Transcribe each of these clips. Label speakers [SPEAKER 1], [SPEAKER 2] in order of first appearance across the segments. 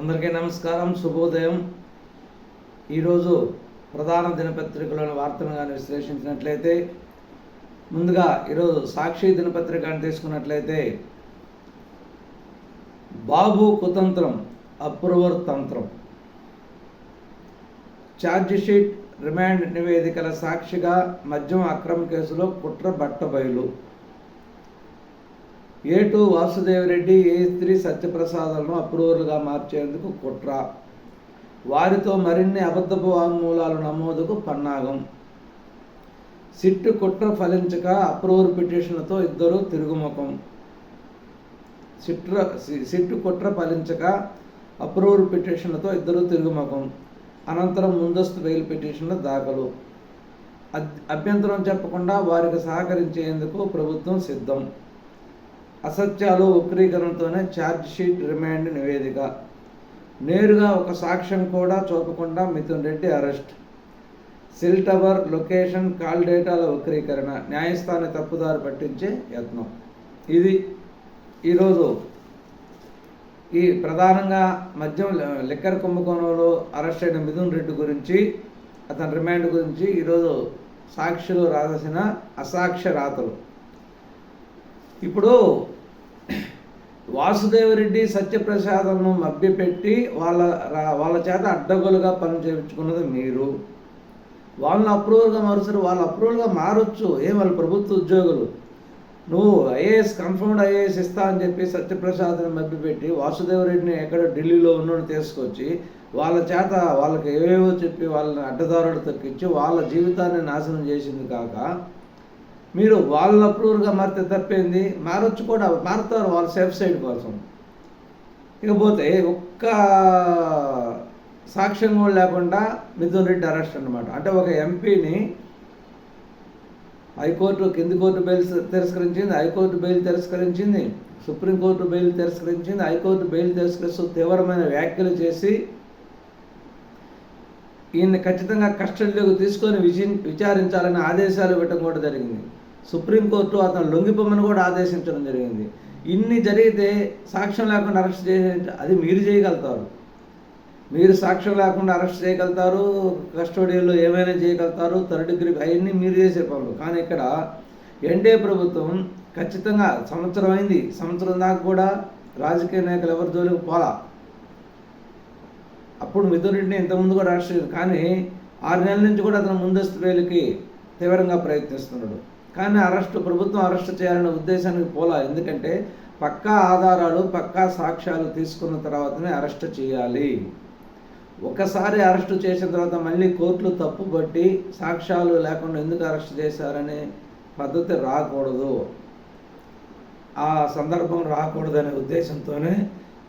[SPEAKER 1] అందరికీ నమస్కారం శుభోదయం. ఈరోజు ప్రధాన దినపత్రికలోని వార్తను కానీ విశ్లేషించినట్లయితే ముందుగా ఈరోజు సాక్షి దినపత్రికను తీసుకున్నట్లయితే బాబు కుతంత్రం అప్రూవర్ తంత్రం. ఛార్జిషీట్ రిమాండ్ నివేదికల సాక్షిగా మద్యం అక్రమ కేసులో కుట్ర బట్టబయలు A two Vasudeva Reddy A three సత్యప్రసాదాలను అప్రూవర్లుగా మార్చేందుకు కుట్ర? వారితో మరిన్ని అబద్ధపు వాంగ్మూలాలు నమోదుకు పన్నాగం. సిట్టు కుట్ర ఫలించక అప్రూవర్ పిటిషన్లతో ఇద్దరు తిరుగుముఖం. సిట్ర సిట్టు కుట్ర ఫలించక అప్రూవర్ పిటిషన్లతో ఇద్దరు తిరుగుముఖం. అనంతరం ముందస్తు బెయిల్ పిటిషన్ల దాఖలు. అభ్యంతరం చెప్పకుండా వారికి సహకరించేందుకు ప్రభుత్వం సిద్ధం. అసత్యాలు వక్రీకరణతోనే ఛార్జ్ షీట్ రిమాండ్ నివేదిక. నేరుగా ఒక సాక్ష్యం కూడా చూపకుండా Mithun Reddy arrest. Cell tower location call డేటాల వక్రీకరణ న్యాయస్థాన తప్పుదారు పట్టించే యత్నం. ఇది ఈరోజు ఈ ప్రధానంగా మద్యం లిక్కర్ కుంభకోణంలో అరెస్ట్ అయిన మిథున్ రెడ్డి గురించి అతని రిమాండ్ గురించి ఈరోజు సాక్షులు రాసిన అసాక్ష్య రాతలు. ఇప్పుడు వాసుదేవరెడ్డి సత్యప్రసాదంను మభ్యపెట్టి వాళ్ళ వాళ్ళ చేత అడ్డగోలుగా పని చేయించుకున్నది మీరు. వాళ్ళని అప్రూవల్గా మారుస్తారు వాళ్ళు అప్రూవల్గా మారొచ్చు. ఏం వాళ్ళు ప్రభుత్వ ఉద్యోగులు? నువ్వు ఐఏఎస్ కన్ఫర్మ్డ్ ఐఏఎస్ ఇస్తా అని చెప్పి సత్యప్రసాద్ని మభ్యపెట్టి వాసుదేవరెడ్డిని ఎక్కడ ఢిల్లీలో ఉన్నోడు తీసుకొచ్చి వాళ్ళ చేత వాళ్ళకి ఏవేవో చెప్పి వాళ్ళని అడ్డదారుడు తొక్కించి వాళ్ళ జీవితాన్ని నాశనం చేసింది కాక మీరు వాళ్ళ అప్రూవర్గా మారితే తప్పేంది? మారొచ్చు కూడా మారుతారు వాళ్ళ సేఫ్ సైడ్ కోసం. ఇకపోతే ఒక్క సాక్ష్యం కూడా లేకుండా మిథున్ రెడ్డి అరెస్ట్ అనమాట అంటే ఒక ఎంపీని హైకోర్టు కింది కోర్టు బెయిల్ తిరస్కరించింది హైకోర్టు బెయిల్ తిరస్కరించింది సుప్రీంకోర్టు బెయిల్ తిరస్కరించింది హైకోర్టు బెయిల్ తిరస్కరిస్తూ తీవ్రమైన వ్యాఖ్యలు చేసి ఈయన్ని ఖచ్చితంగా కస్టడీలోకి తీసుకొని విచి విచారించాలని ఆదేశాలు ఇవ్వటం కూడా జరిగింది. సుప్రీంకోర్టు అతను లొంగిపోమని కూడా ఆదేశించడం జరిగింది. ఇన్ని జరిగితే సాక్ష్యం లేకుండా అరెస్ట్ చేసే అది మీరు చేయగలుగుతారు. మీరు సాక్ష్యం లేకుండా అరెస్ట్ చేయగలుగుతారు కస్టడీలో ఏమైనా చేయగలుగుతారు థర్డ్ డిగ్రీ అవన్నీ మీరు చేసే పనులు. కానీ ఇక్కడ ఎన్డీఏ ప్రభుత్వం ఖచ్చితంగా సంవత్సరం అయింది. సంవత్సరం దాకా కూడా రాజకీయ నాయకులు ఎవరి జోలికి పోలా. అప్పుడు మిథున్ రెడ్డిని ఇంతకుముందు కూడా అరెస్ట్ చేశారు. కానీ ఆరు నెలల నుంచి కూడా అతను ముందస్తు బెయిల్కి తీవ్రంగా ప్రయత్నిస్తున్నాడు. కానీ అరెస్ట్ ప్రభుత్వం అరెస్ట్ చేయాలనే ఉద్దేశానికి పోలా. ఎందుకంటే పక్కా ఆధారాలు పక్కా సాక్ష్యాలు తీసుకున్న తర్వాతనే అరెస్ట్ చేయాలి. ఒకసారి అరెస్ట్ చేసిన తర్వాత మళ్ళీ కోర్టులు తప్పుబట్టి సాక్ష్యాలు లేకుండా ఎందుకు అరెస్ట్ చేశారనే పద్ధతి రాకూడదు. ఆ సందర్భం రాకూడదనే ఉద్దేశంతోనే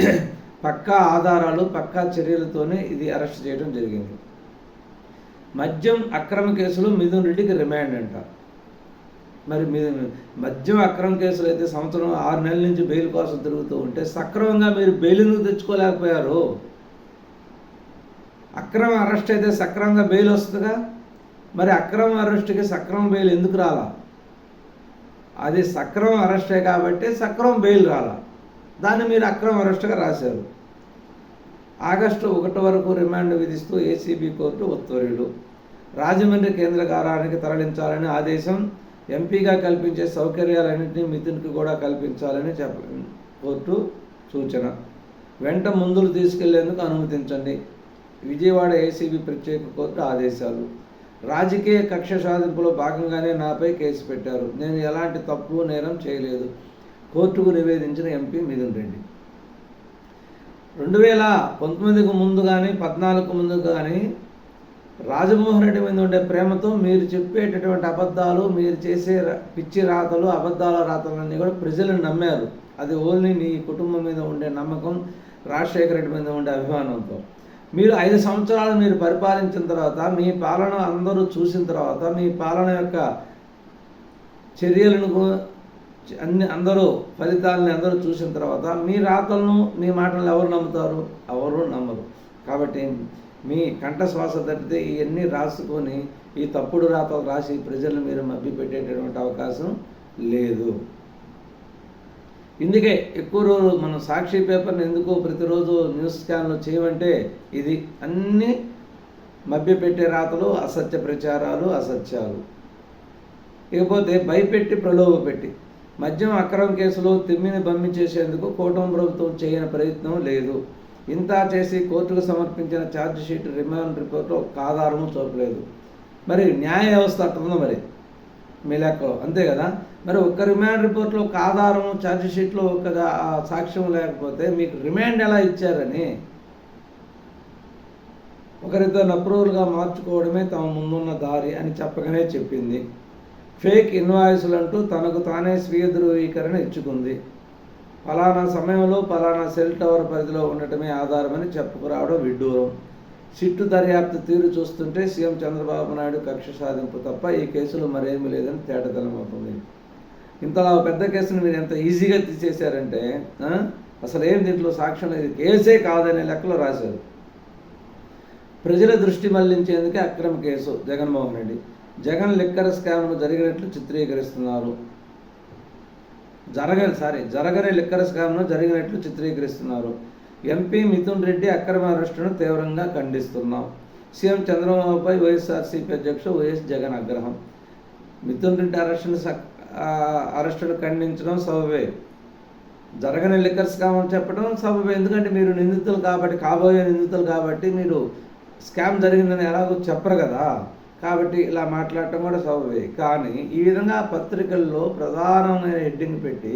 [SPEAKER 1] పక్కా ఆధారాలు పక్కా చర్యలతోనే ఇది అరెస్ట్ చేయడం జరిగింది. మద్యం అక్రమ కేసులో మిథున్ రెడ్డికి రిమాండ్ అంట. మరి మీ మద్యం అక్రమ కేసులు అయితే సంవత్సరం ఆరు నెలల నుంచి బెయిల్ కోసం తిరుగుతూ ఉంటే సక్రమంగా మీరు బెయిల్ ఎందుకు తెచ్చుకోలేకపోయారు? అక్రమ అరెస్ట్ అయితే సక్రమంగా బెయిల్ వస్తుందిగా? మరి అక్రమ అరెస్ట్కి సక్రమ బెయిల్ ఎందుకు రాలా? అది సక్రమ అరెస్టే కాబట్టి సక్రమ బెయిల్ రాలా. దాన్ని మీరు అక్రమ అరెస్ట్గా రాశారు. ఆగస్టు ఒకటి వరకు రిమాండ్ విధిస్తూ ఏసీబీ కోర్టు ఉత్తర్వులు. రాజమండ్రి కేంద్ర కారానికి తరలించాలని ఆదేశం ఎంపీగా కల్పించే సౌకర్యాలన్నింటినీ మిథున్కి కూడా కల్పించాలని చెప్ప కోర్టు సూచన. వెంట ముందులు తీసుకెళ్ళేందుకు అనుమతించండి. విజయవాడ ఏసీబీ ప్రత్యేక కోర్టు ఆదేశాలు. రాజకీయ కక్ష సాధింపులో భాగంగానే నాపై కేసు పెట్టారు. నేను ఎలాంటి తప్పు నేరం చేయలేదు. కోర్టుకు నివేదించిన ఎంపీ మిథున్ రెడ్డి. రెండు వేల పంతొమ్మిదికి ముందు కానీ పద్నాలుగు ముందు కానీ రాజమోహన్ రెడ్డి మీద ఉండే ప్రేమతో మీరు చెప్పేటటువంటి అబద్ధాలు మీరు చేసే పిచ్చి రాతలు అబద్ధాల రాతలన్నీ కూడా ప్రజలు నమ్మారు. అది ఓన్లీ నీ కుటుంబం మీద ఉండే నమ్మకం రాజశేఖర రెడ్డి మీద ఉండే అభిమానంతో. మీరు ఐదు సంవత్సరాలు మీరు పరిపాలించిన తర్వాత మీ పాలన అందరూ చూసిన తర్వాత మీ పాలన యొక్క చర్యలను అన్ని అందరూ ఫలితాలని అందరూ చూసిన తర్వాత మీ రాతలను మీ మాటలను ఎవరు నమ్ముతారు? ఎవరు నమ్మరు. కాబట్టి మీ కంఠ శ్వాస తప్పితే ఇవన్నీ రాసుకొని ఈ తప్పుడు రాతలు రాసి ప్రజలను మీరు మభ్యపెట్టేటటువంటి అవకాశం లేదు. ఇందుకే ఎక్కువ రోజు మనం సాక్షి పేపర్ని ఎందుకు ప్రతిరోజు న్యూస్ ఛానల్ చేయమంటే ఇది అన్నీ మభ్యపెట్టే రాతలు అసత్య ప్రచారాలు అసత్యాలు. ఇకపోతే భయపెట్టి ప్రలోభపెట్టి మద్యం అక్రమ కేసులో తిమ్మిని బమ్మి చేసేందుకు కూటమి ప్రభుత్వం చేయని ప్రయత్నం లేదు. ఇంత చేసి కోర్టుకు సమర్పించిన ఛార్జ్ షీట్ రిమాండ్ రిపోర్ట్లో ఒక ఆధారము చూపలేదు. మరి న్యాయ వ్యవస్థ అట్టుందో మరి? మీ లెక్కలో అంతే కదా? మరి ఒక్క రిమాండ్ రిపోర్ట్లో ఒక ఆధారం ఛార్జ్షీట్లో ఒక ఆ సాక్ష్యం లేకపోతే మీకు రిమాండ్ ఎలా ఇచ్చారని ఒకరిద్దరు అప్రూవల్గా మార్చుకోవడమే తమ ముందున్న దారి అని చెప్పగానే చెప్పింది. ఫేక్ ఇన్వాయిస్లు అంటూ తనకు తానే స్వీయ ధృవీకరణ ఇచ్చుకుంది. ఫలానా సమయంలో ఫలానా సెల్ టవర్ పరిధిలో ఉండటమే ఆధారమని చెప్పుకురావడం విడ్డూరం. సిట్టు దర్యాప్తు తీరు చూస్తుంటే సీఎం చంద్రబాబు నాయుడు కక్ష సాధింపు తప్ప ఈ కేసులో మరేమీ లేదని తేటతనం అవుతుంది. ఇంతలా పెద్ద కేసును మీరు ఎంత ఈజీగా తీసేశారంటే అసలు ఏం దీంట్లో సాక్ష్యం లేదు. కేసే కాదనే లెక్కలో రాశారు. ప్రజల దృష్టి మళ్ళించేందుకే అక్రమ కేసు జగన్మోహన్ రెడ్డి. జగన్ లిక్కర్ స్కామ్ను జరిగినట్లు చిత్రీకరిస్తున్నారు. జరగని సారీ జరగని లిక్కర్ స్కామ్ను జరిగినట్లు చిత్రీకరిస్తున్నారు. ఎంపీ మిథున్ రెడ్డి అక్రమ అరెస్టును తీవ్రంగా ఖండిస్తున్నాం. సీఎం చంద్రబాబుపై వైఎస్ఆర్సీపీ అధ్యక్షుడు వైఎస్ జగన్ ఆగ్రహం. మిథున్ రెడ్డి అరెస్టును సక్- అరెస్టును ఖండించడం సబబే. జరగని లిక్కర్ స్కామ్ అని చెప్పడం సబబే. ఎందుకంటే మీరు నిందితులు కాబట్టి కాబోయే నిందితులు కాబట్టి మీరు స్కామ్ జరిగిందని ఎలాగో చెప్పరు కదా. కాబట్టి ఇలా మాట్లాడటం కూడా సబబే. కానీ ఈ విధంగా పత్రికల్లో ప్రధానమైన హెడ్డింగ్ పెట్టి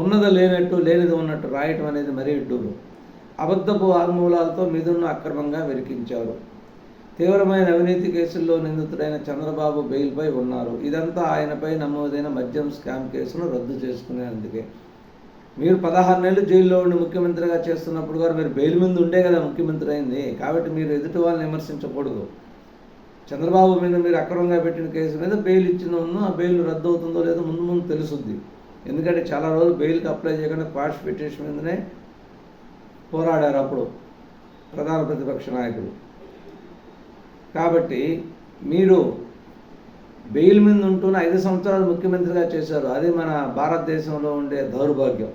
[SPEAKER 1] ఉన్నది లేనట్టు లేనిది ఉన్నట్టు రాయటం అనేది మరీ ఇడ్డూరు అబద్ధపు వాగ్మూలాలతో మిథున్ను అక్రమంగా వెలికించారు తీవ్రమైన అవినీతి కేసుల్లో నిందితుడైన చంద్రబాబు బెయిల్పై ఉన్నారు. ఇదంతా ఆయనపై నమోదైన మద్యం స్కామ్ కేసును రద్దు చేసుకునేందుకే. మీరు పదహారు నెలలు జైల్లో ఉండి ముఖ్యమంత్రిగా చేస్తున్నప్పుడు కూడా మీరు బెయిల్ మీద ఉండే కదా ముఖ్యమంత్రి అయింది. కాబట్టి మీరు ఎదుటి వాళ్ళని విమర్శించకూడదు. చంద్రబాబు మీద మీరు అక్రమంగా పెట్టిన కేసు మీద బెయిల్ ఇచ్చిన ఆ బెయిల్ రద్దు అవుతుందో లేదో ముందు ముందు తెలుసుద్ది. ఎందుకంటే చాలా రోజులు బెయిల్కి అప్లై చేయకుండా క్వాష్ పిటిషన్ మీదనే పోరాడారు అప్పుడు ప్రధాన ప్రతిపక్ష నాయకుడు కాబట్టి మీరు బెయిల్ మీద ఉంటూనే ఐదు సంవత్సరాలు ముఖ్యమంత్రిగా చేశారు. అది మన భారతదేశంలో ఉండే దౌర్భాగ్యం.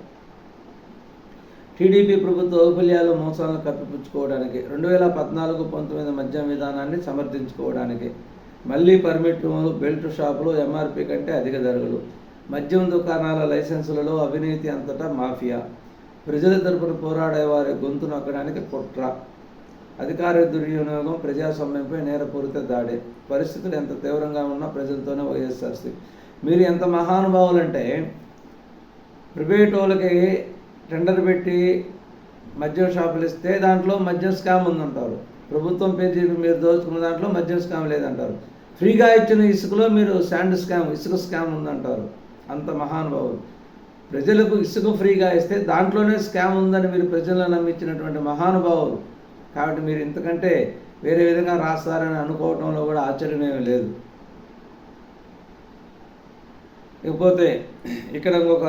[SPEAKER 1] టీడీపీ ప్రభుత్వ వైఫల్యాలు మోసాలను కప్పిపుచ్చుకోవడానికి రెండు వేల పద్నాలుగు పంతొమ్మిది మద్యం విధానాన్ని సమర్థించుకోవడానికి మళ్ళీ పర్మిట్లు బెల్ట్ షాపులు ఎంఆర్పి కంటే అధిక ధరలు మద్యం దుకాణాల లైసెన్సులలో అవినీతి అంతటా మాఫియా ప్రజల తరపున పోరాడే వారి గొంతు నొక్కడానికి కుట్ర అధికార దుర్వినియోగం ప్రజాస్వామ్యంపై నేరపూరిత దాడి పరిస్థితులు ఎంత తీవ్రంగా ఉన్నా ప్రజలతోనే వైఎస్ఆర్సీ. మీరు ఎంత మహానుభావులంటే ప్రైవేట్ వాళ్ళకి టెండర్ పెట్టి మద్యం షాపులు ఇస్తే దాంట్లో మద్యం స్కామ్ ఉందంటారు ప్రభుత్వం పేరు చెప్పి మీరు దోచుకున్న దాంట్లో మద్యం స్కామ్ లేదంటారు. ఫ్రీగా ఇచ్చిన ఇసుకలో మీరు శాండ్ స్కామ్ ఇసుక స్కామ్ ఉందంటారు అంత మహానుభావులు ప్రజలకు ఇసుక ఫ్రీగా ఇస్తే దాంట్లోనే స్కామ్ ఉందని మీరు ప్రజలను నమ్మించినటువంటి మహానుభావులు కాబట్టి మీరు ఇంతకంటే వేరే విధంగా రాస్తారని అనుకోవడంలో కూడా ఆశ్చర్యమేమి లేదు. ఇకపోతే ఇక్కడ ఒక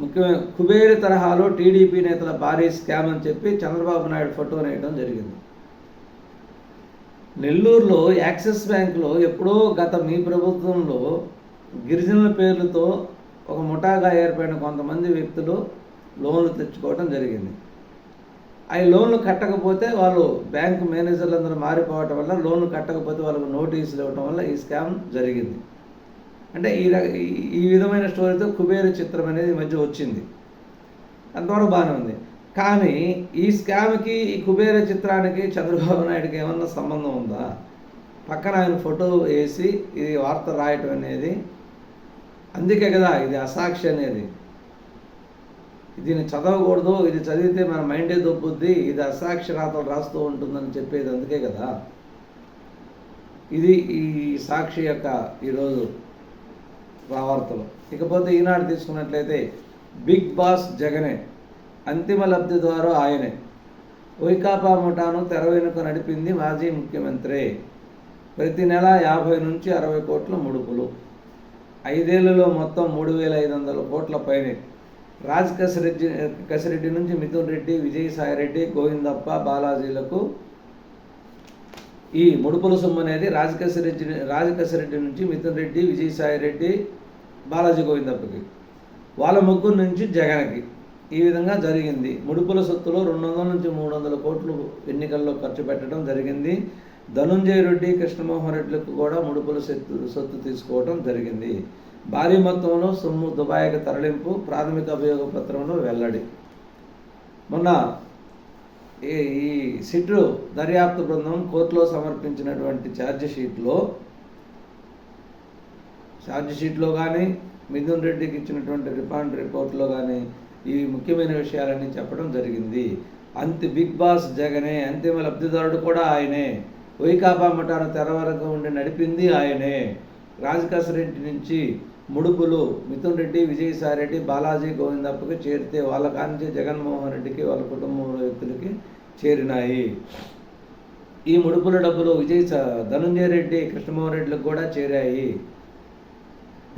[SPEAKER 1] ముఖ్యమైన కుబేరు తరహాలో టీడీపీ నేతల భారీ స్కామ్ అని చెప్పి చంద్రబాబు నాయుడు ఫోటో వేయడం జరిగింది. నెల్లూరులో యాక్సిస్ బ్యాంకులో ఎప్పుడో గత మీ ప్రభుత్వంలో గిరిజనుల పేర్లతో ఒక ముఠాగా ఏర్పడిన కొంతమంది వ్యక్తులు లోన్లు తెచ్చుకోవడం జరిగింది. ఆ లోన్లు కట్టకపోతే వాళ్ళు బ్యాంకు మేనేజర్లందరూ మారిపోవటం వల్ల లోన్లు కట్టకపోతే వాళ్ళకు నోటీసులు ఇవ్వటం వల్ల ఈ స్కామ్ జరిగింది. అంటే ఈ ఈ- విధమైన స్టోరీతో కుబేర చిత్రం అనేది ఈ మధ్య వచ్చింది. అంతవరకు బాగానే ఉంది. కానీ ఈ స్కామ్కి ఈ కుబేర చిత్రానికి చంద్రబాబు నాయుడుకి ఏమన్నా సంబంధం ఉందా? పక్కన ఆయన ఫోటో వేసి ఇది వార్త రాయటం అనేది అందుకే కదా ఇది అసాక్షి అనేది. దీన్ని చదవకూడదు ఇది చదివితే మన మైండే దొబ్బుద్ది ఇది అసాక్షరాతలు రాస్తూ ఉంటుందని చెప్పేది అందుకే కదా. ఇది ఈ సాక్షి యొక్క ఈరోజు వార్తలు ఇకపోతే ఈనాడు తీసుకున్నట్లయితే బిగ్ బాస్ జగనే అంతిమ లబ్ధి ద్వారా ఆయనే. వైకాపా ముఠాను తెర వెనుక నడిపింది మాజీ ముఖ్యమంత్రి. ప్రతి నెల యాభై నుంచి అరవై కోట్ల ముడుపులు. ఐదేళ్ళలో మొత్తం మూడు వేల ఐదు వందల కోట్ల పైనే. రాజ్ కసిరెడ్డి కసిరెడ్డి నుంచి మిథున్ రెడ్డి విజయసాయి రెడ్డి గోవిందప్ప బాలాజీలకు ఈ ముడుపుల సొమ్ము అనేది రాజకసిరెడ్డి రాజకేశ్వరెడ్డి నుంచి మిథున్ రెడ్డి విజయసాయి రెడ్డి బాలాజీ గోవిందప్పకి వాళ్ళ ముగ్గురు నుంచి జగన్కి ఈ విధంగా జరిగింది. ముడుపుల సొత్తులో రెండు వందల నుంచి మూడు వందల కోట్లు ఎన్నికల్లో ఖర్చు పెట్టడం జరిగింది. ధనుంజయ రెడ్డి కృష్ణమోహన్ రెడ్డిలకు కూడా ముడుపుల సొత్తు సొత్తు తీసుకోవడం జరిగింది. భారీ మొత్తంలో సొమ్ము దుబాయ్కి తరలింపు ప్రాథమిక అభియోగ పత్రంలో వెల్లడి. మొన్న ఈ ఈ దర్యాప్తు బృందం కోర్టులో సమర్పించినటువంటి ఛార్జ్ షీట్లో ఛార్జ్ షీట్లో కానీ మిథున్ రెడ్డికి ఇచ్చినటువంటి రిమాండ్ రిపోర్ట్లో కానీ ఈ ముఖ్యమైన విషయాలన్నీ చెప్పడం జరిగింది. అంత బిగ్ బాస్ జగనే అంతిమ లబ్ధిదారుడు కూడా ఆయనే. వైకాపా మఠాను తెర వరకు ఉండి నడిపింది ఆయనే. రాజకాశరెడ్డి నుంచి ముడుపులు మిథున్ రెడ్డి విజయసాయి రెడ్డి బాలాజీ గోవిందప్పకి చేరితే వాళ్ళ కానించి జగన్మోహన్ రెడ్డికి వాళ్ళ కుటుంబం వ్యక్తులకి చేరినాయి. ఈ ముడుపుల డబ్బులు విజయ్ స- ధనుంజయ రెడ్డి కృష్ణమోహన్ రెడ్డిలకు కూడా చేరాయి.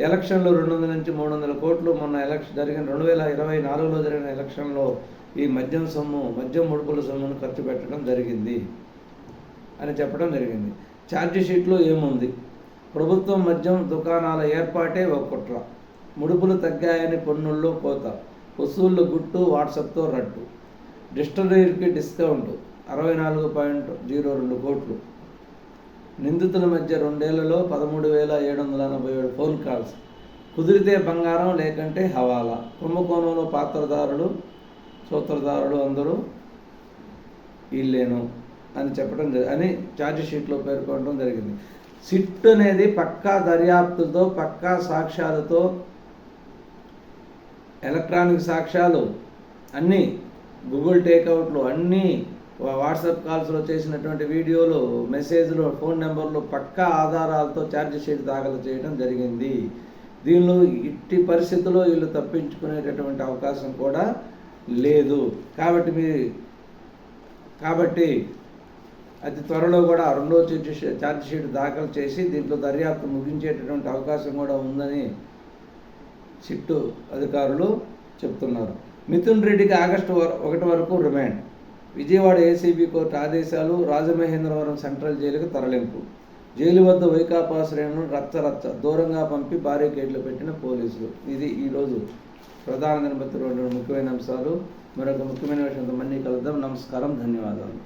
[SPEAKER 1] ఎలక్షన్లో రెండు వందల నుంచి మూడు వందల కోట్లు మొన్న ఎలక్షన్ జరిగిన రెండు వేల ఇరవై నాలుగులో జరిగిన ఎలక్షన్లో ఈ మద్యం సొమ్ము మద్యం ముడుపుల సొమ్మును ఖర్చు పెట్టడం జరిగింది అని చెప్పడం జరిగింది. ఛార్జ్ షీట్లో ఏముంది? ప్రభుత్వం మద్యం దుకాణాల ఏర్పాటే ఒక కుట్ర. ముడుపులు తగ్గాయని పన్నుల్లో కోత. వసూళ్ళు గుట్టు వాట్సాప్తో రట్టు డిస్టరీకి డిస్కౌంట్. అరవై నాలుగు పాయింట్ జీరో రెండు కోట్లు. నిందితుల మధ్య రెండేళ్ళలో పదమూడు వేల ఏడు వందల ఎనభై ఏడు ఫోన్ కాల్స్. కుదిరితే బంగారం లేకంటే హవాలా. కుంభకోణంలో పాత్రదారులు సూత్రధారులు అందరూ వీళ్ళేను అని చెప్పడం అని ఛార్జ్ షీట్లో పేర్కొనడం జరిగింది. సిట్ అనేది పక్కా దర్యాప్తుతో పక్కా సాక్ష్యాలతో ఎలక్ట్రానిక్ సాక్ష్యాలు అన్నీ గూగుల్ టేక్అవుట్లు అన్నీ వాట్సాప్ కాల్స్లో చేసినటువంటి వీడియోలు మెసేజ్లు ఫోన్ నెంబర్లు పక్కా ఆధారాలతో ఛార్జ్ షీట్ దాఖలు చేయడం జరిగింది. దీనిలో ఇట్టి పరిస్థితుల్లో వీళ్ళు తప్పించుకునేటటువంటి అవకాశం కూడా లేదు. కాబట్టి మీ కాబట్టి అతి త్వరలో కూడా రెండో ఛార్జ్షీట్ దాఖలు చేసి దీంట్లో దర్యాప్తు ముగించేటటువంటి అవకాశం కూడా ఉందని సిట్టు అధికారులు చెప్తున్నారు. మిథున్ రెడ్డికి ఆగస్టు ఒకటి వరకు రిమాండ్ విజయవాడ ఏసీబీ కోర్టు ఆదేశాలు రాజమహేంద్రవరం సెంట్రల్ జైలుకు తరలింపు. జైలు వద్ద వైకాపా శ్రేణులు రచ్చరచ్చ దూరంగా పంపి బారికేడ్లు పెట్టిన పోలీసులు. ఇది ఈరోజు ప్రధాన దినపత్రిక ముఖ్యమైన అంశాలు. మరొక ముఖ్యమైన విషయంతో మళ్ళీ కలుద్దాం. నమస్కారం ధన్యవాదాలు.